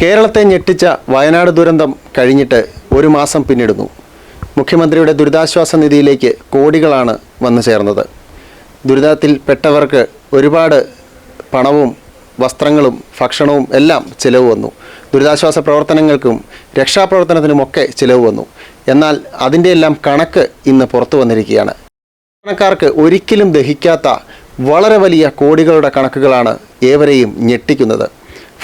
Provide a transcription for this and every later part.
കേരളത്തെ ഞെട്ടിച്ച വയനാട് ദുരന്തം കഴിഞ്ഞിട്ട് ഒരു മാസം പിന്നിടുന്നു. മുഖ്യമന്ത്രിയുടെ ദുരിതാശ്വാസ നിധിയിലേക്ക് കോടികളാണ് വന്നു ചേർന്നത്. ദുരിതത്തിൽ പെട്ടവർക്ക് ഒരുപാട് പണവും വസ്ത്രങ്ങളും ഭക്ഷണവും എല്ലാം ചിലവ് വന്നു. ദുരിതാശ്വാസ പ്രവർത്തനങ്ങൾക്കും രക്ഷാപ്രവർത്തനത്തിനുമൊക്കെ ചിലവ് വന്നു. എന്നാൽ അതിന്റെ എല്ലാം കണക്ക് ഇന്ന് പുറത്തു വന്നിരിക്കുകയാണ്. സാധാരണക്കാർക്ക് ഒരിക്കലും ദഹിക്കാത്ത വളരെ വലിയ കോടികളുടെ കണക്കുകളാണ് ഏവരെയും ഞെട്ടിക്കുന്നത്.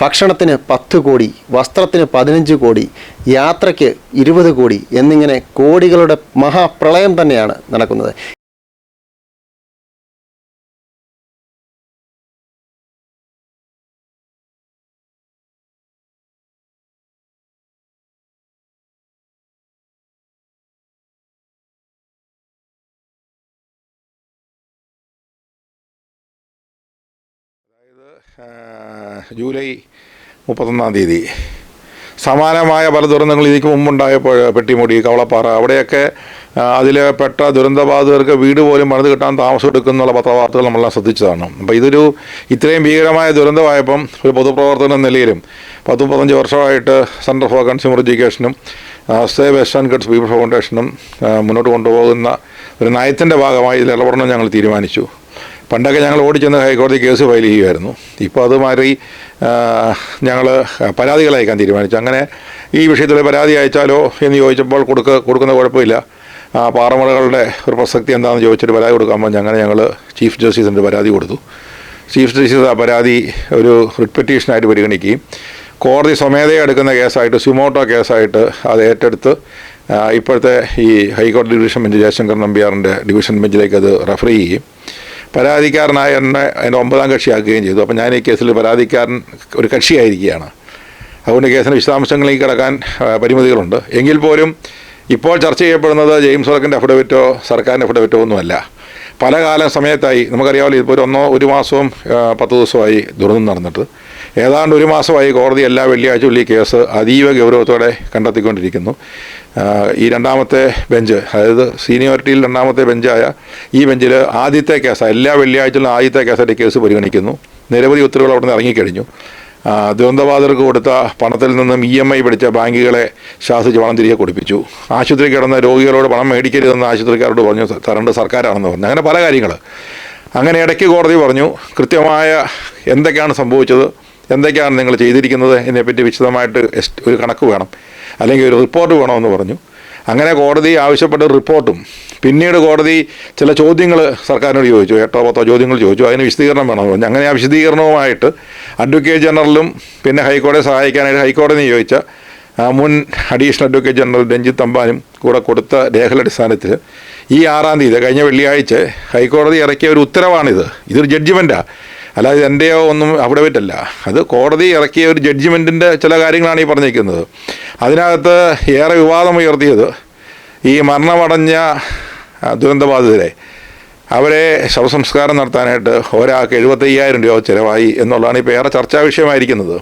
ഭക്ഷണത്തിന് പത്ത് കോടി വസ്ത്രത്തിന് പതിനഞ്ച് കോടി യാത്രയ്ക്ക് ഇരുപത് കോടി എന്നിങ്ങനെ കോടികളുടെ മഹാപ്രളയം തന്നെയാണ് നടക്കുന്നത്. ജൂലൈ മുപ്പത്തൊന്നാം തീയതി. സമാനമായ പല ദുരന്തങ്ങൾ ഇതിക്ക് മുമ്പുണ്ടായപ്പോൾ പെട്ടിമുടി കവളപ്പാറ അവിടെയൊക്കെ അതിൽ പെട്ട ദുരന്തബാധിതർക്ക് വീട് പോലും പണിത് കിട്ടാൻ താമസം എടുക്കുന്നുള്ള പത്രവാർത്തകൾ നമ്മളെല്ലാം ശ്രദ്ധിച്ചതാണ്. അപ്പോൾ ഇതൊരു ഇത്രയും ഭീകരമായ ദുരന്തമായപ്പം ഒരു പൊതുപ്രവർത്തന നിലയിലും പത്ത് പതിനഞ്ച് വർഷമായിട്ട് സെന്റർ ഫോർ കൺസ്യൂമർ എഡ്യൂക്കേഷനും സേവ് വെസ്റ്റേൺ ഗഡ്സ് പീപ്പിൾ ഫൗണ്ടേഷനും മുന്നോട്ട് കൊണ്ടുപോകുന്ന ഒരു നയത്തിന്റെ ഭാഗമായി ഇതിൽ ഇടപെടണം ഞങ്ങൾ തീരുമാനിച്ചു. പണ്ടൊക്കെ ഞങ്ങൾ ഓടിച്ചെന്ന് ഹൈക്കോടതി കേസ് ഫയൽ ചെയ്യുമായിരുന്നു. ഇപ്പോൾ അത് മാറി ഞങ്ങൾ പരാതികൾ അയക്കാൻ തീരുമാനിച്ചു. അങ്ങനെ ഈ വിഷയത്തിൽ പരാതി അയച്ചാലോ എന്ന് ചോദിച്ചപ്പോൾ കൊടുക്ക കൊടുക്കുന്ന കുഴപ്പമില്ല. പാറമടകളുടെ ഒരു പ്രസക്തി എന്താണെന്ന് ചോദിച്ചിട്ട് പരാതി കൊടുക്കാൻ അങ്ങനെ ഞങ്ങൾ ചീഫ് ജസ്റ്റിസിന്റെ പരാതി കൊടുത്തു. ചീഫ് ജസ്റ്റിസ് ആ പരാതി ഒരു റിട്ട് പെറ്റീഷനായിട്ട് പരിഗണിക്കുകയും കോടതി സ്വമേധയെ എടുക്കുന്ന കേസായിട്ട് സുമോട്ടോ കേസായിട്ട് അത് ഏറ്റെടുത്ത് ഇപ്പോഴത്തെ ഈ ഹൈക്കോടതി ഡിവിഷൻ ബെഞ്ച് ജയശങ്കർ നമ്പ്യാറിന്റെ ഡിവിഷൻ ബെഞ്ചിലേക്ക് അത് റെഫർ ചെയ്യുകയും പരാതിക്കാരനായ എന്നെ അതിന്റെ ഒമ്പതാം കക്ഷിയാക്കുകയും ചെയ്തു. അപ്പോൾ ഞാൻ ഈ കേസിൽ പരാതിക്കാരൻ ഒരു കക്ഷിയായിരിക്കുകയാണ്. അതുകൊണ്ട് കേസിന്റെ വിശദാംശങ്ങളിലേക്ക് കിടക്കാൻ പരിമിതികളുണ്ട്. എങ്കിൽ പോലും ഇപ്പോൾ ചർച്ച ചെയ്യപ്പെടുന്നത് ജെയിംസ് വർക്കിന്റെ അഫിഡവിറ്റോ സർക്കാരിന്റെ അഫിഡവിറ്റോ ഒന്നുമല്ല. പല കാലം സമയത്തായി നമുക്കറിയാമല്ലോ ഇപ്പോൾ ഒരു ഒന്നോ ഒരു മാസവും പത്ത് ദിവസമായി ദുരന്തം നടന്നിട്ട് ഏതാണ്ട് ഒരു മാസമായി കോടതി എല്ലാ വെള്ളിയാഴ്ച ഈ കേസ് അതീവ ഗൗരവത്തോടെ കണ്ടെത്തിക്കൊണ്ടിരിക്കുന്നു. ഈ രണ്ടാമത്തെ ബെഞ്ച് അതായത് സീനിയോറിറ്റിയിൽ രണ്ടാമത്തെ ബെഞ്ചായ ഈ ബെഞ്ചിൽ ആദ്യത്തെ കേസ് എല്ലാ വെള്ളിയാഴ്ചയിലും ആദ്യത്തെ കേസായിട്ട് കേസ് പരിഗണിക്കുന്നു. നിരവധി ഉത്തരവുകൾ അവിടെ നിന്ന് ഇറങ്ങിക്കഴിഞ്ഞു ദുരന്തബാധിതർക്ക് കൊടുത്ത പണത്തിൽ നിന്നും ഇ എം ഐ പിടിച്ച ബാങ്കുകളെ ശാസിച്ച് പണം തിരികെ കൊടുപ്പിച്ചു. ആശുപത്രി കിടന്ന രോഗികളോട് പണം മേടിക്കരുതെന്ന് ആശുപത്രിക്കാരോട് പറഞ്ഞു തരേണ്ട സർക്കാരാണെന്ന് പറഞ്ഞു. അങ്ങനെ പല കാര്യങ്ങൾ അങ്ങനെ ഇടയ്ക്ക് കോടതി പറഞ്ഞു കൃത്യമായ എന്തൊക്കെയാണ് സംഭവിച്ചത്? എന്തൊക്കെയാണ് നിങ്ങൾ ചെയ്തിരിക്കുന്നത് ഇതിനെപ്പറ്റി വിശദമായിട്ട് ഒരു കണക്ക് വേണം. അല്ലെങ്കിൽ ഒരു റിപ്പോർട്ട് വേണമെന്ന് പറഞ്ഞു. അങ്ങനെ കോടതി ആവശ്യപ്പെട്ട റിപ്പോർട്ടും പിന്നീട് കോടതി ചില ചോദ്യങ്ങൾ സർക്കാരിനോട് ചോദിച്ചു. എട്ടോ പത്തോ ചോദ്യങ്ങൾ ചോദിച്ചു. അതിന് വിശദീകരണം വേണമെന്ന് പറഞ്ഞു. അങ്ങനെ ആ വിശദീകരണവുമായിട്ട് അഡ്വക്കേറ്റ് ജനറലും പിന്നെ ഹൈക്കോടതിയെ സഹായിക്കാനായിട്ട് ഹൈക്കോടതി ചോദിച്ച മുൻ അഡീഷണൽ അഡ്വക്കേറ്റ് ജനറൽ രഞ്ജിത്ത് തമ്പാനും കൂടെ കൊടുത്ത രേഖകളുടെ അടിസ്ഥാനത്തിൽ ഈ ആറാം തീയതി കഴിഞ്ഞ വെള്ളിയാഴ്ച ഹൈക്കോടതി ഇറക്കിയ ഒരു ഉത്തരവാണിത്. ഇതൊരു ജഡ്ജിമെന്റാണ് അല്ലാതെ എന്റെയോ ഒന്നും അവിടെ പറ്റല്ല അത് കോടതി ഇറക്കിയ ഒരു ജഡ്ജിമെന്റിന്റെ ചില കാര്യങ്ങളാണ് ഈ പറഞ്ഞിരിക്കുന്നത്. അതിനകത്ത് ഏറെ വിവാദം ഉയർത്തിയത് ഈ മരണമടഞ്ഞ ദുരന്തബാധിതരെ. അവരെ ശവസംസ്കാരം നടത്താനായിട്ട് ഒരാൾക്ക് എഴുപത്തയ്യായിരം രൂപ ചിലവായി എന്നുള്ളതാണ് ഇപ്പോൾ ഏറെ ചർച്ചാ വിഷയമായിരിക്കുന്നത്.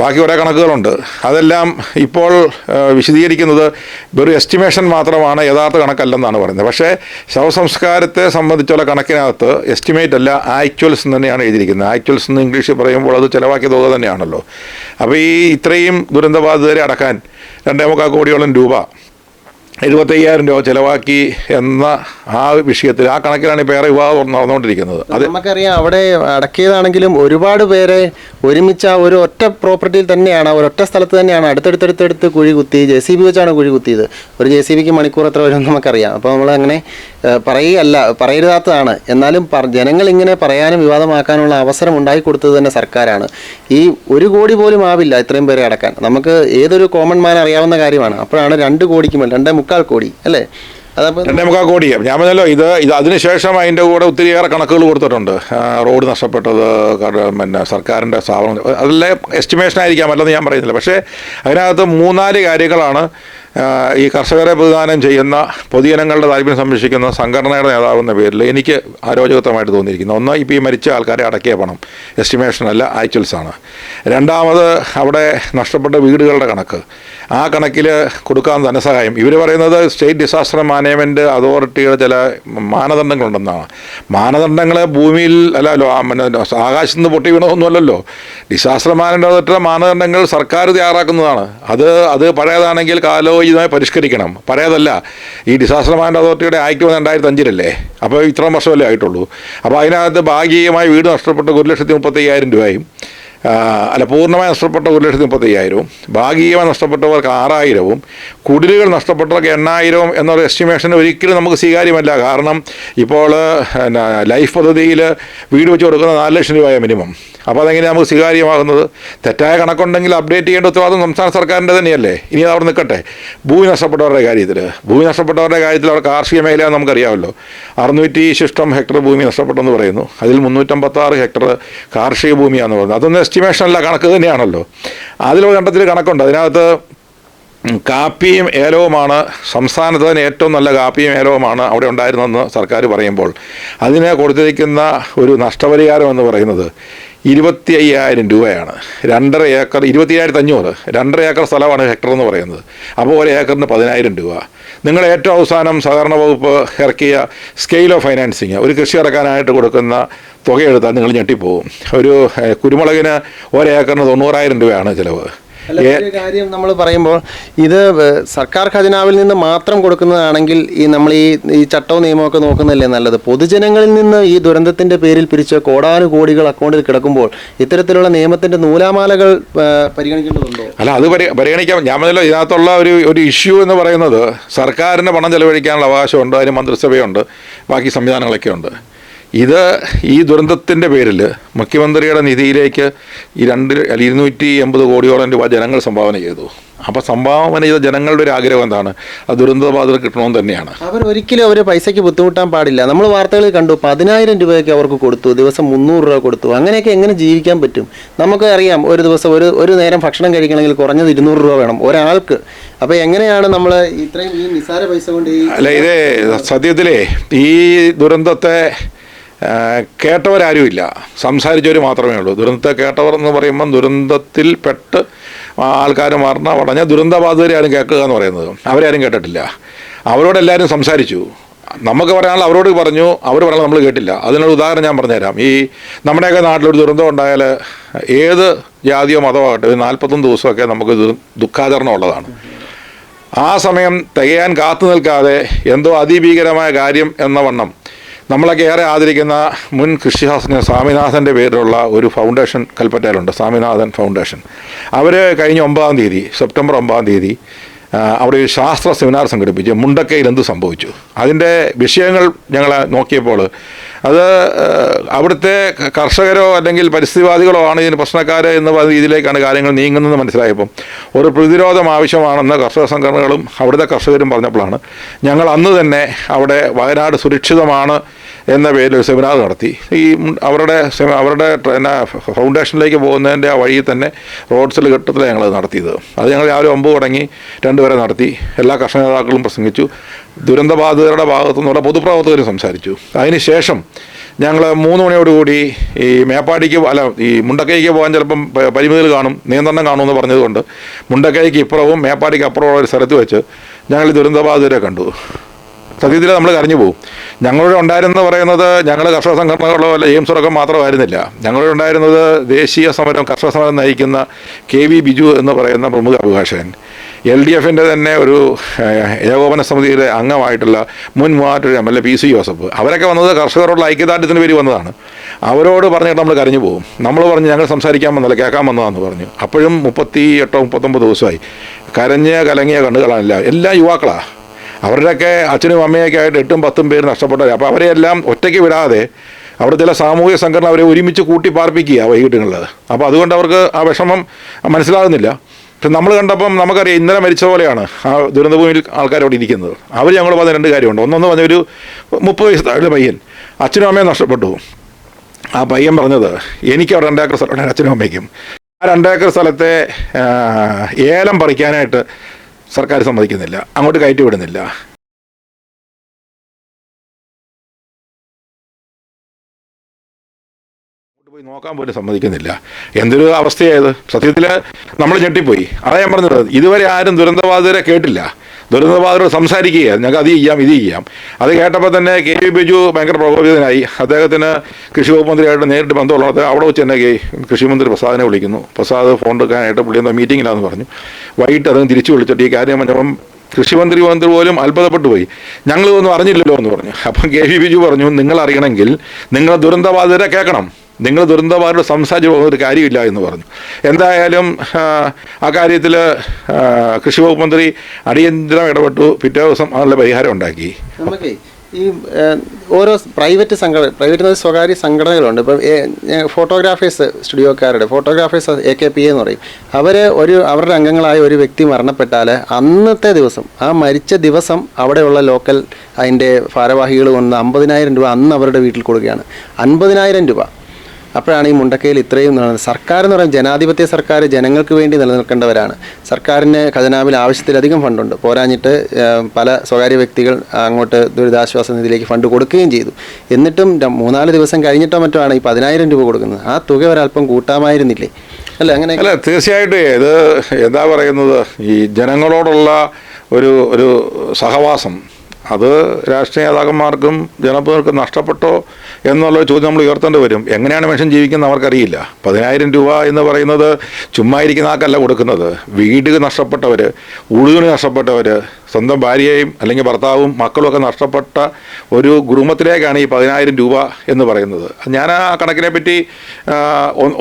ബാക്കി കുറേ കണക്കുകളുണ്ട്. അതെല്ലാം ഇപ്പോൾ വിശദീകരിക്കുന്നത് വെറും എസ്റ്റിമേഷൻ മാത്രമാണ് യഥാർത്ഥ കണക്കല്ലെന്നാണ് പറയുന്നത്. പക്ഷേ ശവസംസ്കാരത്തെ സംബന്ധിച്ചുള്ള കണക്കിനകത്ത് എസ്റ്റിമേറ്റ് അല്ല ആക്ച്വൽസ് എന്ന് തന്നെയാണ് എഴുതിയിരിക്കുന്നത്. ആക്ച്വൽസ് എന്ന് ഇംഗ്ലീഷിൽ പറയുമ്പോൾ അത് ചിലവാക്കിയ തുക തന്നെയാണല്ലോ. അപ്പോൾ ഈ ഇത്രയും ദുരന്തബാധിതരെ അടക്കാൻ രണ്ടേ മുക്കാൽ കോടിയോളം രൂപ എഴുപത്തയ്യായിരം രൂപ ചിലവാക്കി എന്ന ആ വിഷയത്തിൽ ആ കണക്കിലാണ് ഏറെ വിവാദം നടന്നുകൊണ്ടിരിക്കുന്നത്. അത് നമുക്കറിയാം അവിടെ അടക്കിയതാണെങ്കിലും ഒരുപാട് പേരെ ഒരുമിച്ച് ആ ഒരു ഒറ്റ പ്രോപ്പർട്ടിയിൽ തന്നെയാണ് ഒരൊറ്റ സ്ഥലത്ത് തന്നെയാണ് അടുത്തടുത്തടുത്തടുത്ത് കുഴി കുത്തി ജെ സി ബി വെച്ചാണ് കുഴി കുത്തിയത്. ഒരു ജെ സി ബിക്ക് മണിക്കൂർ എത്ര വരും നമുക്കറിയാം. അപ്പോൾ നമ്മൾ അങ്ങനെ പറയുകയല്ല പറയരുതാത്തതാണ്. എന്നാലും ജനങ്ങൾ ഇങ്ങനെ പറയാനും വിവാദമാക്കാനുള്ള അവസരം ഉണ്ടാക്കി കൊടുത്തത് തന്നെ സർക്കാരാണ്. ഈ ഒരു കോടി പോലും ആവില്ല ഇത്രയും പേരെ അടക്കാൻ. നമുക്ക് ഏതൊരു കോമൺ മാൻ അറിയാവുന്ന കാര്യമാണ്. അപ്പോഴാണ് രണ്ട് കോടിക്ക് മേൽ രണ്ടേ മുക്കാൽ കോടി അല്ലേ? രണ്ടേ മുക്കാൽ കോടി. ഞാൻ പറഞ്ഞല്ലോ ഇത് ഇത് അതിനുശേഷം അതിന്റെ കൂടെ ഒത്തിരിയേറെ കണക്കുകൾ കൊടുത്തിട്ടുണ്ട്. റോഡ് നഷ്ടപ്പെട്ടത് പിന്നെ സർക്കാരിന്റെ സ്ഥാപനം അതെല്ലാം എസ്റ്റിമേഷൻ ആയിരിക്കാം അല്ലെന്ന് ഞാൻ പറയുന്നില്ല. പക്ഷേ അതിനകത്ത് മൂന്നാൽ കാര്യങ്ങളാണ് ഈ കർഷകരെ പ്രതിദാനം ചെയ്യുന്ന പൊതുജനങ്ങളുടെ താല്പര്യം സംരക്ഷിക്കുന്ന സംഘടനയുടെ നേതാവെന്ന പേരിൽ എനിക്ക് അരോചകത്വമായിട്ട് തോന്നിയിരിക്കുന്നു. ഒന്ന് ഇപ്പോൾ ഈ മരിച്ച ആൾക്കാരെ അടക്കിയ പണം എസ്റ്റിമേഷനല്ല ആക്ച്വൽസാണ് രണ്ടാമത് അവിടെ നഷ്ടപ്പെട്ട വീടുകളുടെ കണക്ക്. ആ കണക്കിൽ കൊടുക്കാൻ ധനസഹായം. ഇവർ പറയുന്നത് സ്റ്റേറ്റ് ഡിസാസ്റ്റർ മാനേജ്മെന്റ് അതോറിറ്റിയുടെ ചില മാനദണ്ഡങ്ങളുണ്ടെന്നാണ്. മാനദണ്ഡങ്ങൾ ഭൂമിയിൽ അല്ല ലോ- ആ, പിന്നെ ആകാശത്ത് നിന്ന് പൊട്ടി വീണതൊന്നുമല്ലല്ലോ. ഡിസാസ്റ്റർ മാനേജ്മെന്റ് അതോറിറ്റിയുടെ മാനദണ്ഡങ്ങൾ സർക്കാർ തയ്യാറാക്കുന്നതാണ്. അത് അത് പഴയതാണെങ്കിൽ കാലോചിതമായി പരിഷ്കരിക്കണം. പഴയതല്ല ഈ ഡിസാസ്റ്റർ മാൻഡ് അതോറിറ്റിയുടെ ആക്ട് വന്ന് രണ്ടായിരത്തി അഞ്ചിലല്ലേ അപ്പോൾ ഇത്രയും വർഷമല്ലേ ആയിട്ടുള്ളൂ. അപ്പോൾ അതിനകത്ത് ഭാഗികമായി വീട് നഷ്ടപ്പെട്ട ഒരു ലക്ഷത്തി മുപ്പത്തയ്യായിരം രൂപയും അല്ല പൂർണമായി നഷ്ടപ്പെട്ട ഒരു ലക്ഷത്തി മുപ്പത്തി അയ്യായിരവും ഭാഗികമായി നഷ്ടപ്പെട്ടവർക്ക് ആറായിരവും കുടിലുകൾ നഷ്ടപ്പെട്ടവർക്ക് എണ്ണായിരവും എന്നൊരു എസ്റ്റിമേഷൻ ഒരിക്കലും നമുക്ക് സ്വീകാര്യമല്ല. കാരണം ഇപ്പോൾ ലൈഫ് പദ്ധതിയിൽ വീട് വെച്ച് കൊടുക്കുന്ന നാല് ലക്ഷം രൂപയാണ് മിനിമം അപ്പോൾ അതെങ്ങനെ നമുക്ക് സ്വീകാര്യമാകുന്നത്? തെറ്റായ കണക്കുണ്ടെങ്കിൽ അപ്ഡേറ്റ് ചെയ്യേണ്ട ഉത്തരവാദിത്വം സംസ്ഥാന സർക്കാരിന്റെ തന്നെയല്ലേ? ഇനി അവിടെ നിൽക്കട്ടെ. ഭൂമി നഷ്ടപ്പെട്ടവരുടെ കാര്യത്തിൽ. ഭൂമി നഷ്ടപ്പെട്ടവരുടെ കാര്യത്തിൽ അവിടെ കാർഷിക മേഖല നമുക്കറിയാമല്ലോ. അറുന്നൂറ്റി ശിഷ്ടം ഹെക്ടർ ഭൂമി നഷ്ടപ്പെട്ടെന്ന് പറയുന്നു. അതിൽ മുന്നൂറ്റമ്പത്താറ് ഹെക്ടർ കാർഷിക ഭൂമിയാണെന്ന് പറയുന്നത് അതൊന്നും എസ്റ്റിമേഷൻ അല്ല കണക്ക് തന്നെയാണല്ലോ. അതിലൊരു കണ്ടത്തിൽ കണക്കുണ്ട്. അതിനകത്ത് കാപ്പിയും ഏലവുമാണ് സംസ്ഥാനത്ത് തന്നെ ഏറ്റവും നല്ല കാപ്പിയും ഏലവുമാണ് അവിടെ ഉണ്ടായിരുന്നതെന്ന് സർക്കാർ പറയുമ്പോൾ. അതിന് കൊടുത്തിരിക്കുന്ന ഒരു നഷ്ടപരിഹാരം എന്ന് പറയുന്നത് ഇരുപത്തി അയ്യായിരം രൂപയാണ്. രണ്ടര ഏക്കർ ഇരുപത്തി അയ്യായിരത്തി അഞ്ഞൂറ്. രണ്ടര ഏക്കർ സ്ഥലമാണ് ഹെക്ടർ എന്ന് പറയുന്നത്. അപ്പോൾ ഒരു ഏക്കറിന് പതിനായിരം രൂപ. നിങ്ങൾ ഏറ്റവും അവസാനം സഹകരണ വകുപ്പ് ഇറക്കിയ സ്കെയിൽ ഓഫ് ഫൈനാൻസിങ് ഒരു കൃഷി ഇറക്കാനായിട്ട് കൊടുക്കുന്ന തുകയെടുത്താൽ നിങ്ങൾ ഞെട്ടിപ്പോവും ഒരു കുരുമുളകിന് ഒരേക്കറിന് തൊണ്ണൂറായിരം രൂപയാണ് ചിലവ്. കാര്യം നമ്മൾ പറയുമ്പോൾ ഇത് സർക്കാർ ഖജനാവിൽ നിന്ന് മാത്രം കൊടുക്കുന്നതാണെങ്കിൽ ഈ നമ്മൾ ഈ ഈ ചട്ടവും നിയമമൊക്കെ നോക്കുന്നതല്ലേ നല്ലത്? പൊതുജനങ്ങളിൽ നിന്ന് ഈ ദുരന്തത്തിന്റെ പേരിൽ പിരിച്ച കോടാനുകോടികൾ അക്കൗണ്ടിൽ കിടക്കുമ്പോൾ ഇത്തരത്തിലുള്ള നിയമത്തിന്റെ നൂലാമാലകൾ പരിഗണിക്കേണ്ടതുണ്ടോ? അല്ല അത് പരി പരിഗണിക്കാം. ഞാൻ പറഞ്ഞല്ലോ ഇതിനകത്തുള്ള ഒരു ഒരു ഇഷ്യൂ എന്ന് പറയുന്നത് സർക്കാരിന് പണം ചെലവഴിക്കാനുള്ള അവകാശമുണ്ട് അതിന് മന്ത്രിസഭയുണ്ട് ബാക്കി സംവിധാനങ്ങളൊക്കെ ഉണ്ട് ഇത് ഈ ദുരന്തത്തിന്റെ പേരിൽ മുഖ്യമന്ത്രിയുടെ നിധിയിലേക്ക് ഈ രണ്ട് അല്ല ഇരുന്നൂറ്റി എൺപത് കോടിയോളം രൂപ ജനങ്ങൾ സംഭാവന ചെയ്തു. അപ്പോൾ സംഭാവന ചെയ്ത ജനങ്ങളുടെ ഒരു ആഗ്രഹം എന്താണ്? ആ ദുരന്ത ബാധിതർ കിട്ടണമെന്ന് തന്നെയാണ്. അവർ ഒരിക്കലും അവർ പൈസയ്ക്ക് ബുദ്ധിമുട്ടാൻ പാടില്ല. നമ്മൾ വാർത്തകളിൽ കണ്ടു പതിനായിരം രൂപയൊക്കെ അവർക്ക് കൊടുത്തു ദിവസം മുന്നൂറ് രൂപ കൊടുത്തു. അങ്ങനെയൊക്കെ എങ്ങനെ ജീവിക്കാൻ പറ്റും? നമുക്ക് അറിയാം ഒരു ദിവസം ഒരു ഒരു നേരം ഭക്ഷണം കഴിക്കണമെങ്കിൽ കുറഞ്ഞത് ഇരുന്നൂറ് രൂപ വേണം ഒരാൾക്ക്. അപ്പോൾ എങ്ങനെയാണ് നമ്മൾ ഇത്രയും ഈ നിസാര പൈസ കൊണ്ട് ഈ അല്ല ഇതേ സത്യത്തിലേ ഈ ദുരന്തത്തെ കേട്ടവരാരുമില്ല. സംസാരിച്ചവർ മാത്രമേ ഉള്ളൂ. ദുരന്തത്തെ കേട്ടവർ എന്ന് പറയുമ്പം ദുരന്തത്തിൽ പെട്ട് ആൾക്കാർ മരണ അടഞ്ഞ ദുരന്തബാധിതരെ ആരും കേൾക്കുക എന്ന് പറയുന്നത്. അവരാരും കേട്ടിട്ടില്ല. അവരോടെല്ലാവരും സംസാരിച്ചു. നമുക്ക് പറയാനുള്ള അവരോട് പറഞ്ഞു അവർ പറയാൻ നമ്മൾ കേട്ടില്ല. അതിനൊരു ഉദാഹരണം ഞാൻ പറഞ്ഞുതരാം. ഈ നമ്മുടെയൊക്കെ നാട്ടിലൊരു ദുരന്തം ഉണ്ടായാൽ ഏത് ജാതിയോ മതമോ ആകട്ടെ ഒരു നാൽപ്പത്തൊന്ന് ദിവസമൊക്കെ നമുക്ക് ദുഃഖാചരണം ഉള്ളതാണ്. ആ സമയം തികയാൻ കാത്തു നിൽക്കാതെ എന്തോ അതിഭീകരമായ കാര്യം എന്ന വണ്ണം നമ്മളൊക്കെ ഏറെ ആദരിക്കുന്ന മുൻ കൃഷിഹാസിന് സ്വാമിനാഥന്റെ പേരിലുള്ള ഒരു ഫൗണ്ടേഷൻ കൽപ്പറ്റയിലുണ്ട് സ്വാമിനാഥൻ ഫൗണ്ടേഷൻ. അവർ കഴിഞ്ഞ ഒമ്പതാം തീയതി സെപ്റ്റംബർ ഒമ്പതാം തീയതി അവിടെ ഒരു ശാസ്ത്ര സെമിനാർ സംഘടിപ്പിച്ചു മുണ്ടക്കയിൽ എന്ത് സംഭവിച്ചു. അതിന്റെ വിഷയങ്ങൾ ഞങ്ങൾ നോക്കിയപ്പോൾ അത് അവിടുത്തെ കർഷകരോ അല്ലെങ്കിൽ പരിസ്ഥിതിവാദികളോ ആണ് ഇതിന് പ്രശ്നക്കാർ എന്ന രീതിയിലേക്കാണ് കാര്യങ്ങൾ നീങ്ങുന്നതെന്ന് മനസ്സിലായപ്പം ഒരു പ്രതിരോധം ആവശ്യമാണെന്ന് കർഷക സംഘടനകളും അവിടുത്തെ കർഷകരും പറഞ്ഞപ്പോഴാണ് ഞങ്ങൾ അന്ന് തന്നെ അവിടെ വയനാട് സുരക്ഷിതമാണ് എന്ന പേരിൽ ഒരു സെമിനാർ നടത്തി. ഈ അവരുടെ അവരുടെ എന്നാ ഫൗണ്ടേഷനിലേക്ക് പോകുന്നതിന്റെ ആ വഴി തന്നെ റോഡ്സിൽ ഘട്ടത്തിൽ ഞങ്ങൾ നടത്തിയത്. അത് ഞങ്ങൾ രാവിലെ ഒമ്പത് തുടങ്ങി രണ്ടുപേരെ നടത്തി. എല്ലാ കർഷക നേതാക്കളും പ്രസംഗിച്ചു. ദുരന്തബാധിതരുടെ ഭാഗത്തു നിന്നുള്ള പൊതുപ്രവർത്തകരും സംസാരിച്ചു. അതിനുശേഷം ഞങ്ങൾ മൂന്ന് മണിയോടുകൂടി ഈ മേപ്പാടിക്ക് അല്ല ഈ മുണ്ടക്കൈക്ക് പോകാൻ ചിലപ്പം പരിമിതികൾ കാണും നിയന്ത്രണം കാണുമെന്ന് പറഞ്ഞതുകൊണ്ട് മുണ്ടക്കൈക്ക് ഇപ്പുറവും മേപ്പാടിക്ക് അപ്പുറമുള്ള ഒരു സ്ഥലത്ത് വെച്ച് ഞങ്ങൾ ദുരന്തബാധിതരെ കണ്ടു. സത്യത്തിൽ നമ്മൾ കരഞ്ഞു പോകും ഞങ്ങളുടെ ഉണ്ടായിരുന്ന പറയുന്നത് ഞങ്ങൾ കർഷക സംഘടനകളോ അല്ല എയിംസറൊക്കെ മാത്രമായിരുന്നില്ല. ഞങ്ങളുടെ ഉണ്ടായിരുന്നത് ദേശീയ സമരം കർഷക സമരം നയിക്കുന്ന കെ വി ബിജു എന്ന് പറയുന്ന പ്രമുഖ അഭിഭാഷകൻ. എൽ ഡി എഫിന്റെ തന്നെ ഒരു ഏകോപന സമിതിയിലെ അംഗമായിട്ടുള്ള മുൻ മൂവാറ്റൊരു M L A P C Joseph. അവരൊക്കെ വന്നത് കർഷകരോടുള്ള ഐക്യദാർഢ്യത്തിന് പേര് വന്നതാണ്. അവരോട് പറഞ്ഞിട്ട് നമ്മൾ കരഞ്ഞു പോകും നമ്മൾ പറഞ്ഞ് ഞങ്ങൾ സംസാരിക്കാൻ വന്നല്ല കേൾക്കാൻ വന്നതാണെന്ന് പറഞ്ഞു. അപ്പോഴും മുപ്പത്തി എട്ടോ മുപ്പത്തൊമ്പത് ദിവസമായി. കരഞ്ഞ് കലങ്ങിയ കണ്ണുകളാണില്ല എല്ലാ യുവാക്കളാണ് അവരുടെയൊക്കെ അച്ഛനും അമ്മയൊക്കെ ആയിട്ട് എട്ടും പത്തും പേര് നഷ്ടപ്പെട്ടവർ അപ്പോൾ അവരെയെല്ലാം ഒറ്റയ്ക്ക് വിടാതെ അവിടെ ചില സാമൂഹിക സംഘടന അവരെ ഒരുമിച്ച് കൂട്ടി പാർപ്പിക്കുക വൈകിട്ടുള്ളത് അപ്പോൾ അതുകൊണ്ട് അവർക്ക് ആ വിഷമം മനസ്സിലാകുന്നില്ല. പക്ഷെ നമ്മൾ കണ്ടപ്പം നമുക്കറിയാം ഇന്നലെ മരിച്ച പോലെയാണ് ആ ദുരന്തഭൂമിയിൽ ആൾക്കാർ അവിടെ ഇരിക്കുന്നത്. അവർ ഞങ്ങൾ പറഞ്ഞ രണ്ട് കാര്യമുണ്ട്. ഒന്നൊന്ന് പറഞ്ഞ ഒരു മുപ്പത് വയസ്സ് താഴെ പയ്യൻ. അച്ഛനും അമ്മയും നഷ്ടപ്പെട്ടു. ആ പയ്യൻ പറഞ്ഞത് എനിക്ക് അവിടെ രണ്ടേക്കർ സ്ഥലം അച്ഛനും അമ്മയ്ക്കും. ആ രണ്ടേക്കർ സ്ഥലത്തെ ഏലം പറിക്കാനായിട്ട് സർക്കാർ സമ്മതിക്കുന്നില്ല അങ്ങോട്ട് കയറ്റി വിടുന്നില്ല. പോയി നോക്കാൻ പോലും സമ്മതിക്കുന്നില്ല. എന്തൊരു അവസ്ഥയായത്? സത്യത്തിൽ നമ്മൾ ഞെട്ടിപ്പോയി. അതാ ഞാൻ പറഞ്ഞത്. ഇതുവരെ ആരും ദുരന്തബാധിതരെ കേട്ടില്ല. ദുരന്തബാധിതരോട് സംസാരിക്കുക ഞങ്ങൾക്ക് അത് ചെയ്യാം ഇത് ചെയ്യാം. അത് കേട്ടപ്പോൾ തന്നെ കെ വി ബിജു ഭയങ്കര പ്രകോപിതനായി. അദ്ദേഹത്തിന് കൃഷി വകുപ്പ് മന്ത്രിയായിട്ട് നേരിട്ട് ബന്ധമുള്ളത് അവിടെ വെച്ച് തന്നെ കൃഷിമന്ത്രി പ്രസാദിനെ വിളിക്കുന്നു. പ്രസാദ് ഫോൺ എടുക്കാനായിട്ട് പുള്ളി എന്താ മീറ്റിങ്ങിലാന്ന് പറഞ്ഞു. വൈകിട്ട് അദ്ദേഹം തിരിച്ചു വിളിച്ചിട്ട് ഈ കാര്യം പറഞ്ഞപ്പം കൃഷിമന്ത്രി മന്ത്രി പോലും അത്ഭുതപ്പെട്ടു പോയി. ഞങ്ങൾ ഒന്നും അറിഞ്ഞില്ലല്ലോ എന്ന് പറഞ്ഞു. അപ്പം കെ വി ബിജു പറഞ്ഞു നിങ്ങൾ അറിയണമെങ്കിൽ നിങ്ങൾ ദുരന്തബാധിതരെ കേൾക്കണം. നിങ്ങൾ ദുരന്തമാരോട് സംസാരിച്ച് പോകുന്ന ഒരു കാര്യമില്ല എന്ന് പറഞ്ഞു. എന്തായാലും ആ, കാര്യത്തിൽ കൃഷി വകുപ്പ് മന്ത്രി അടിയന്തരം ഇടപെട്ടു. പിറ്റേ ദിവസം അതിനുള്ള പരിഹാരം ഉണ്ടാക്കി. ഈ ഓരോ പ്രൈവറ്റ് സംഘടന പ്രൈവറ്റ് സ്വകാര്യ സംഘടനകളുണ്ട്. ഇപ്പം ഫോട്ടോഗ്രാഫേഴ്സ് സ്റ്റുഡിയോക്കാരുടെ ഫോട്ടോഗ്രാഫേഴ്സ് എ കെ പി എന്ന് പറയും. അവർ ഒരു അവരുടെ അംഗങ്ങളായ ഒരു വ്യക്തി മരണപ്പെട്ടാൽ അന്നത്തെ ദിവസം ആ മരിച്ച ദിവസം അവിടെയുള്ള ലോക്കൽ അതിന്റെ ഭാരവാഹികൾ കൊണ്ട് അമ്പതിനായിരം രൂപ അന്ന് അവരുടെ വീട്ടിൽ കൊടുക്കുകയാണ്. അൻപതിനായിരം രൂപ. അപ്പോഴാണ് ഈ മുണ്ടക്കയിൽ ഇത്രയും. സർക്കാർ എന്ന് പറയുന്നത് ജനാധിപത്യ സർക്കാർ ജനങ്ങൾക്ക് വേണ്ടി നിലനിൽക്കേണ്ടവരാണ്. സർക്കാരിന് ഖജനാവിൽ ആവശ്യത്തിലധികം ഫണ്ടുണ്ട്. പോരാഞ്ഞിട്ട് പല സ്വകാര്യ വ്യക്തികൾ അങ്ങോട്ട് ദുരിതാശ്വാസ നിധിയിലേക്ക് ഫണ്ട് കൊടുക്കുകയും ചെയ്തു. എന്നിട്ടും മൂന്നാൽ ദിവസം കഴിഞ്ഞിട്ടോ മറ്റോ ആണ് ഈ പതിനായിരം രൂപ കൊടുക്കുന്നത്. ആ തുക ഒരല്പം കൂട്ടാമായിരുന്നില്ലേ? അല്ല അങ്ങനെ അല്ല തീർച്ചയായിട്ടും ഇത് എന്താ പറയുന്നത്? ഈ ജനങ്ങളോടുള്ള ഒരു ഒരു സഹവാസം അത് രാഷ്ട്രീയ നേതാക്കന്മാർക്കും ജനപ്രതിനിധികൾക്കും നഷ്ടപ്പെട്ടോ എന്നുള്ള ചോദ്യം നമ്മൾ ഉയർത്തേണ്ടി വരും. എങ്ങനെയാണ് മനുഷ്യൻ ജീവിക്കുന്നത് അവർക്കറിയില്ല. പതിനായിരം രൂപ എന്ന് പറയുന്നത് ചുമ്മാ ഇരിക്കുന്ന ആൾക്കല്ല കൊടുക്കുന്നത്. വീട് നഷ്ടപ്പെട്ടവർ ഉഴുതുണി നഷ്ടപ്പെട്ടവർ സ്വന്തം ഭാര്യയും അല്ലെങ്കിൽ ഭർത്താവും മക്കളും ഒക്കെ നഷ്ടപ്പെട്ട ഒരു കുടുംബത്തിലേക്കാണ് ഈ പതിനായിരം രൂപ എന്ന് പറയുന്നത്. ഞാൻ ആ കണക്കിനെ പറ്റി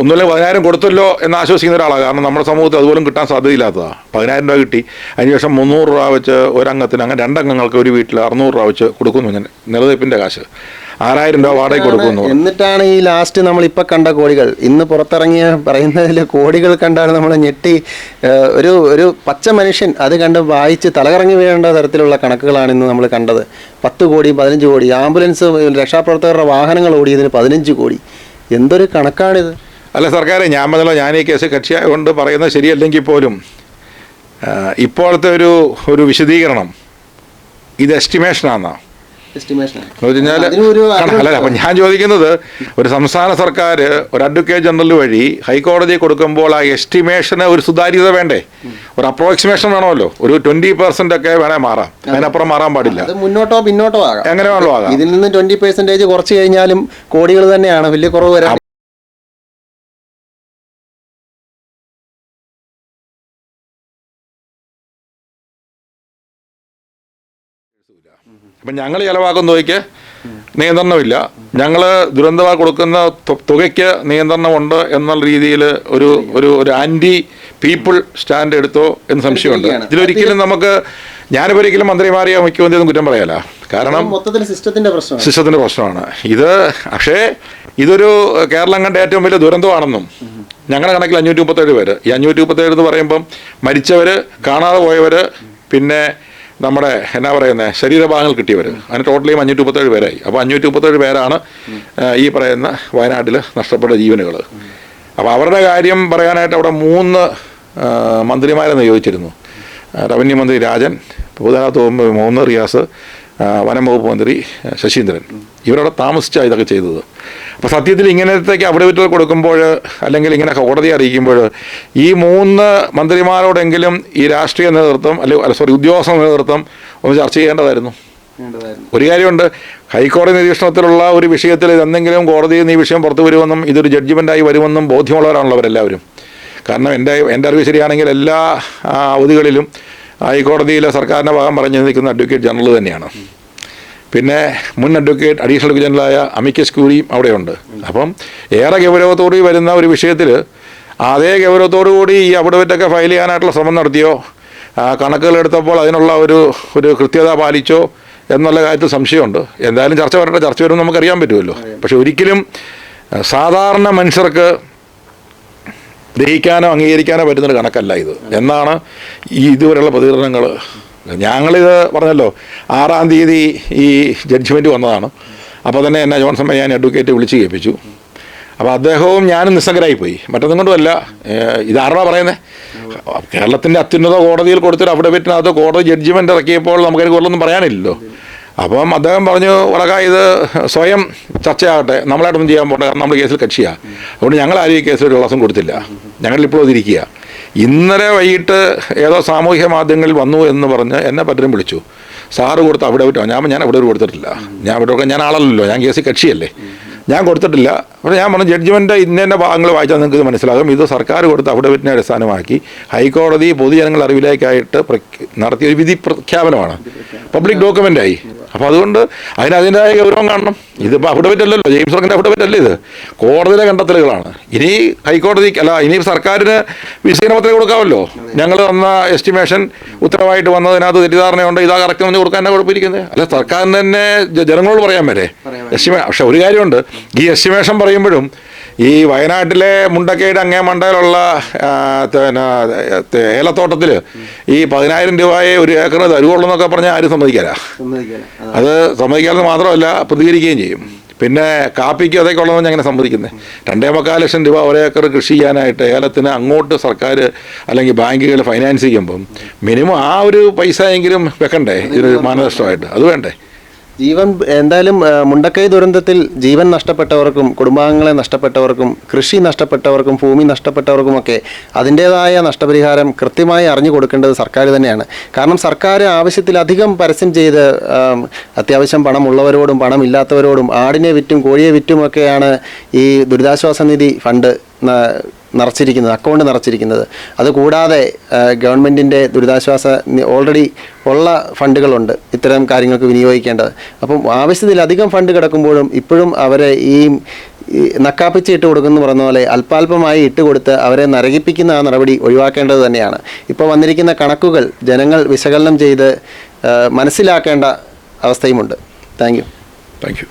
ഒന്നുമില്ല പതിനായിരം കൊടുത്തല്ലോ എന്ന് ആശ്വസിക്കുന്ന ഒരാളാണ്. കാരണം നമ്മുടെ സമൂഹത്തിൽ അതുപോലും കിട്ടാൻ സാധ്യതയില്ലാത്തതാണ് പതിനായിരം രൂപ കിട്ടി. അതിനുശേഷം മുന്നൂറ് രൂപ വെച്ച് ഒരംഗത്തിന് അങ്ങനെ രണ്ടംഗങ്ങൾക്ക് ഒരു വീട്ടിൽ അറുന്നൂറ് രൂപ വെച്ച് കൊടുക്കുന്നു ഞാൻ നിലനിൽപ്പിന്റെ കാശ്. ആറായിരം രൂപ വാടക കൊടുക്കുന്നു എന്നിട്ടാണ് ഈ ലാസ്റ്റ് നമ്മൾ ഇപ്പൊ കണ്ട കോടികൾ? ഇന്ന് പുറത്തിറങ്ങിയ പറയുന്നതിൽ കോടികൾ കണ്ടാണ് നമ്മൾ ഞെട്ടി ഒരു ഒരു പച്ച മനുഷ്യൻ അത് കണ്ട് വായിച്ച് തലകറങ്ങി വീഴേണ്ട തരത്തിലുള്ള കണക്കുകളാണ് ഇന്ന് നമ്മൾ കണ്ടത്. പത്ത് കോടി പതിനഞ്ച് കോടി ആംബുലൻസ് രക്ഷാപ്രവർത്തകരുടെ വാഹനങ്ങൾ ഓടിയതിന് പതിനഞ്ച് കോടി. എന്തൊരു കണക്കാണിത്? അല്ല സർക്കാരെ ഞാൻ പറഞ്ഞല്ലോ ഞാൻ ഈ കേസ് കക്ഷിയായതുകൊണ്ട് പറയുന്നത് ശരിയല്ലെങ്കിൽ പോലും ഇപ്പോഴത്തെ ഒരു ഒരു വിശദീകരണം ഇത് എസ്റ്റിമേഷനാണെന്നാ അപ്പം ഞാൻ ചോദിക്കുന്നത് ഒരു സംസ്ഥാന സർക്കാർ ഒരു അഡ്വക്കേറ്റ് ജനറൽ വഴി ഹൈക്കോടതി കൊടുക്കുമ്പോൾ ആ എസ്റ്റിമേഷന് ഒരു സുതാര്യത വേണ്ടേ? ഒരു അപ്രോക്സിമേഷൻ വേണമല്ലോ? ഒരു ട്വന്റി പെർസെന്റ് ഒക്കെ വേണേ മാറാം. അതിനപ്പുറം മാറാൻ പാടില്ല. മുന്നോട്ടോ പിന്നോട്ടോ ആകാം. എങ്ങനെ വേണമല്ലോ ആകാം. ഇതിൽ നിന്ന് ട്വന്റി പെർസെന്റേജ് കുറച്ച് കഴിഞ്ഞാലും കോടികൾ തന്നെയാണ്. വലിയ കുറവ് വരാൻ അപ്പം ഞങ്ങൾ ചിലവാക്കുന്ന തുകയ്ക്ക് നിയന്ത്രണമില്ല. ഞങ്ങൾ ദുരന്തമായി കൊടുക്കുന്ന തുകയ്ക്ക് നിയന്ത്രണമുണ്ട് എന്നുള്ള രീതിയിൽ ഒരു ഒരു ഒരു ആന്റി പീപ്പിൾ സ്റ്റാൻഡ് എടുത്തോ എന്ന് സംശയമുണ്ട്. ഇതിലൊരിക്കലും നമുക്ക് ഞാനിപ്പൊരിക്കലും മന്ത്രിമാരെയോ മുഖ്യമന്ത്രിയൊന്നും കുറ്റം പറയാല കാരണം മൊത്തത്തിൽ സിസ്റ്റത്തിന്റെ പ്രശ്നമാണ്. സിസ്റ്റത്തിന്റെ പ്രശ്നമാണ്. ഇത് പക്ഷേ ഇതൊരു കേരളം കണ്ട ഏറ്റവും വലിയ ദുരന്തമാണെന്നും ഞങ്ങളുടെ കണക്കിൽ അഞ്ഞൂറ്റി മുപ്പത്തേഴ് പേര്. ഈ അഞ്ഞൂറ്റി മുപ്പത്തേഴ് എന്ന് പറയുമ്പം മരിച്ചവർ കാണാതെ പോയവർ പിന്നെ നമ്മുടെ എന്നാ പറയുന്നത് ശരീരഭാഗങ്ങൾ കിട്ടിയവർ അതിന് ടോട്ടലി അഞ്ഞൂറ്റി മുപ്പത്തേഴ് പേരായി. അപ്പോൾ അഞ്ഞൂറ്റി മുപ്പത്തേഴ് പേരാണ് ഈ പറയുന്ന വയനാട്ടിൽ നഷ്ടപ്പെട്ട ജീവനുകൾ അപ്പോൾ അവരുടെ കാര്യം പറയാനായിട്ട് അവിടെ മൂന്ന് മന്ത്രിമാരെ നിയോഗിച്ചിരുന്നു. റവന്യൂ മന്ത്രി രാജൻ വകുപ്പ് മുഹമ്മദ് റിയാസ് വനം വകുപ്പ് മന്ത്രി ശശീന്ദ്രൻ. ഇവരവിടെ താമസിച്ചാണ് ഇതൊക്കെ ചെയ്തത്. അപ്പോൾ സത്യത്തിൽ ഇങ്ങനത്തേക്ക് അഫിഡവിറ്റുകൾ കൊടുക്കുമ്പോൾ അല്ലെങ്കിൽ ഇങ്ങനെ കോടതിയെ അറിയിക്കുമ്പോൾ ഈ മൂന്ന് മന്ത്രിമാരോടെങ്കിലും ഈ രാഷ്ട്രീയ നേതൃത്വം അല്ലെങ്കിൽ സോറി ഉദ്യോഗസ്ഥ നേതൃത്വം ഒന്ന് ചർച്ച ചെയ്യേണ്ടതായിരുന്നു. ഒരു കാര്യമുണ്ട് ഹൈക്കോടതി നിരീക്ഷണത്തിലുള്ള ഒരു വിഷയത്തിൽ എന്തെങ്കിലും കോടതി നിന്ന് ഈ വിഷയം പുറത്തു വരുമെന്നും ഇതൊരു ജഡ്ജ്മെന്റായി വരുമെന്നും ബോധ്യമുള്ളവരാണല്ലോ അവരെല്ലാവരും കാരണം എന്റെ എന്റെ അറിവ് ശരിയാണെങ്കിൽ എല്ലാ അവധികളിലും ഹൈക്കോടതിയിലെ സർക്കാരിന്റെ ഭാഗം പറഞ്ഞു നിൽക്കുന്ന അഡ്വക്കേറ്റ് ജനറൽ തന്നെയാണ്. പിന്നെ മുൻ അഡ്വക്കേറ്റ് അഡീഷണൽ ജനറലായ അമിക്കസ് ക്യൂരിയും അവിടെയുണ്ട്. അപ്പം ഏറെ ഗൗരവത്തോടുകൂടി വരുന്ന ഒരു വിഷയത്തിൽ അതേ ഗൗരവത്തോടു കൂടി ഈ അവിടവിറ്റൊക്കെ ഫയൽ ചെയ്യാനായിട്ടുള്ള ശ്രമം നടത്തിയോ? കണക്കുകൾ എടുത്തപ്പോൾ അതിനുള്ള ഒരു ഒരു കൃത്യത പാലിച്ചോ? എന്നുള്ള കാര്യത്തിൽ സംശയമുണ്ട്. എന്തായാലും ചർച്ച വരട്ടെ ചർച്ച വരുമ്പോൾ നമുക്കറിയാൻ പറ്റുമല്ലോ. പക്ഷെ ഒരിക്കലും സാധാരണ മനുഷ്യർക്ക് ഗ്രഹിക്കാനോ അംഗീകരിക്കാനോ പറ്റുന്നൊരു കണക്കല്ല ഇത്. എന്നാണ് ഈ ഇതുവരെയുള്ള പ്രതികരണങ്ങൾ ഞങ്ങളിത് പറഞ്ഞല്ലോ ആറാം തീയതി ഈ ജഡ്ജ്മെന്റ് വന്നതാണ്. അപ്പോൾ തന്നെ എന്നെ ജോൺസൺ ഞാൻ അഡ്വക്കേറ്റ് വിളിച്ച് കേൾപ്പിച്ചു. അപ്പോൾ അദ്ദേഹവും ഞാനും നിസ്സംഗരായിപ്പോയി. മറ്റൊന്നും കൊണ്ടുമല്ല ഇതാരാണോ ഇതാരാ പറയുന്നത് കേരളത്തിന്റെ അത്യുന്നത കോടതിയിൽ കൊടുത്തൊരു അഫിഡവിറ്റിനകത്ത് കോടതി ജഡ്ജ്മെന്റ് ഇറക്കിയപ്പോൾ നമുക്കതിന് കൂടുതലൊന്നും പറയാനില്ലല്ലോ. അപ്പം അദ്ദേഹം പറഞ്ഞു ഉറക ഇത് സ്വയം ചർച്ചയാകട്ടെ. നമ്മളായിട്ടൊന്നും ചെയ്യാൻ പോകണ്ട കാരണം നമ്മൾ കേസിൽ കക്ഷിയാണ് അതുകൊണ്ട് ഞങ്ങൾ ഈ കേസിൽ ഒരു വിളസം കൊടുത്തില്ല. ഞങ്ങളിപ്പോൾ അതിരിക്കുക ഇന്നലെ വൈകിട്ട് ഏതോ സാമൂഹ്യ മാധ്യമങ്ങളിൽ വന്നു എന്ന് പറഞ്ഞ് എന്നെ പലരും വിളിച്ചു. സാറ് കൊടുത്ത് അവിടെ വിട്ടോ? ഞാൻ ഞാൻ അവിടെ കൊടുത്തിട്ടില്ല. ഞാൻ അവിടെ ഞാൻ ആളല്ലല്ലോ. ഞാൻ കേസിൽ കക്ഷിയല്ലേ. ഞാൻ കൊടുത്തിട്ടില്ല. അപ്പോൾ ഞാൻ പറഞ്ഞു ജഡ്ജ്മെന്റ് ഇന്ന ഇന്ന ഭാഗങ്ങൾ വായിച്ചാൽ നിങ്ങൾക്ക് മനസ്സിലാകും. ഇത് സർക്കാർ കൊടുത്ത അഫിഡവിറ്റിനെ അടിസ്ഥാനമാക്കി ഹൈക്കോടതി പൊതുജനങ്ങൾ അറിവിലേക്കായിട്ട് നടത്തിയ ഒരു വിധി പ്രഖ്യാപനമാണ്. പബ്ലിക് ഡോക്യുമെന്റായി അപ്പോൾ അതുകൊണ്ട് അതിന് അതിന്റെതായ ഗൗരവം കാണണം. ഇതിപ്പോൾ അഫിഡവിറ്റ് അല്ലല്ലോ ജെയിംസ് വർക്കിന്റെ അഫിഡവിറ്റ് അല്ലേ ഇത്? കോടതിയിലെ കണ്ടെത്തലുകളാണ്. ഇനി ഹൈക്കോടതി അല്ല ഇനി സർക്കാരിന് വിശദീകരണത്തിന് കൊടുക്കാമല്ലോ. ഞങ്ങൾ തന്ന എസ്റ്റിമേഷൻ ഉത്തരവായിട്ട് വന്നതിനകത്ത് തെറ്റിദ്ധാരണയുണ്ട്. ഇതാ കറക്റ്റ് എന്ന് കൊടുക്കാൻ തന്നെ കുഴപ്പമിരിക്കുന്നത് അല്ല സർക്കാരിന് തന്നെ ജനങ്ങളോട് പറയാൻ വരെ. എസ്റ്റിമേ പക്ഷെ ഒരു കാര്യമുണ്ട്. ഈ എസ്റ്റിമേഷൻ പറയുമ്പോഴും ഈ വയനാട്ടിലെ മുണ്ടക്കയുടെ അങ്ങേ മണ്ടയിലുള്ള ഏലത്തോട്ടത്തിൽ ഈ പതിനായിരം രൂപയെ ഒരു ഏക്കർ തരുവുള്ളൂ എന്നൊക്കെ പറഞ്ഞാൽ ആരും സമ്മതിക്കാല അത് സമ്മതിക്കാമെന്ന് മാത്രമല്ല പ്രതികരിക്കുകയും ചെയ്യും. പിന്നെ കാപ്പിക്ക് അതൊക്കെ ഉള്ളതെന്ന് ഞാൻ അങ്ങനെ സമ്മതിക്കുന്നത് രണ്ടേ മുക്കാൽ ലക്ഷം രൂപ ഒരേക്കർ കൃഷി ചെയ്യാനായിട്ട് ഏലത്തിന് അങ്ങോട്ട് സർക്കാർ അല്ലെങ്കിൽ ബാങ്കുകൾ ഫൈനാൻസ് ചെയ്യുമ്പം മിനിമം ആ ഒരു പൈസ എങ്കിലും വെക്കണ്ടേ ഇതൊരു മാനദഷ്ടമായിട്ട് അത് വേണ്ടേ? ജീവൻ എന്തായാലും മുണ്ടക്കൈ ദുരന്തത്തിൽ ജീവൻ നഷ്ടപ്പെട്ടവർക്കും കുടുംബാംഗങ്ങളെ നഷ്ടപ്പെട്ടവർക്കും കൃഷി നഷ്ടപ്പെട്ടവർക്കും ഭൂമി നഷ്ടപ്പെട്ടവർക്കും ഒക്കെ അതിന്റേതായ നഷ്ടപരിഹാരം കൃത്യമായി അറിഞ്ഞു കൊടുക്കേണ്ടത് സർക്കാർ തന്നെയാണ്. കാരണം സർക്കാർ ആവശ്യത്തിലധികം പരസ്യം ചെയ്ത് അത്യാവശ്യം പണമുള്ളവരോടും പണമില്ലാത്തവരോടും ആടിനെ വിറ്റും കോഴിയെ വിറ്റുമൊക്കെയാണ് ഈ ദുരിതാശ്വാസ നിധി ഫണ്ട് നിറച്ചിരിക്കുന്നത് അക്കൗണ്ട് നിറച്ചിരിക്കുന്നത്. അതുകൂടാതെ ഗവൺമെന്റിന്റെ ദുരിതാശ്വാസ ഓൾറെഡി ഉള്ള ഫണ്ടുകളുണ്ട് ഇത്തരം കാര്യങ്ങൾക്ക് വിനിയോഗിക്കേണ്ടത്. അപ്പം ആവശ്യത്തിലധികം ഫണ്ട് കിടക്കുമ്പോഴും ഇപ്പോഴും അവരെ ഈ നക്കാപ്പിച്ച് ഇട്ട് കൊടുക്കുന്നു പറഞ്ഞ പോലെ അല്പാൽപമായി ഇട്ട് കൊടുത്ത് അവരെ നരകിപ്പിക്കുന്ന ആ നടപടി ഒഴിവാക്കേണ്ടത് തന്നെയാണ്. ഇപ്പോൾ വന്നിരിക്കുന്ന കണക്കുകൾ ജനങ്ങൾ വിശകലനം ചെയ്ത് മനസ്സിലാക്കേണ്ട അവസ്ഥയുമുണ്ട്. Thank you. Thank you.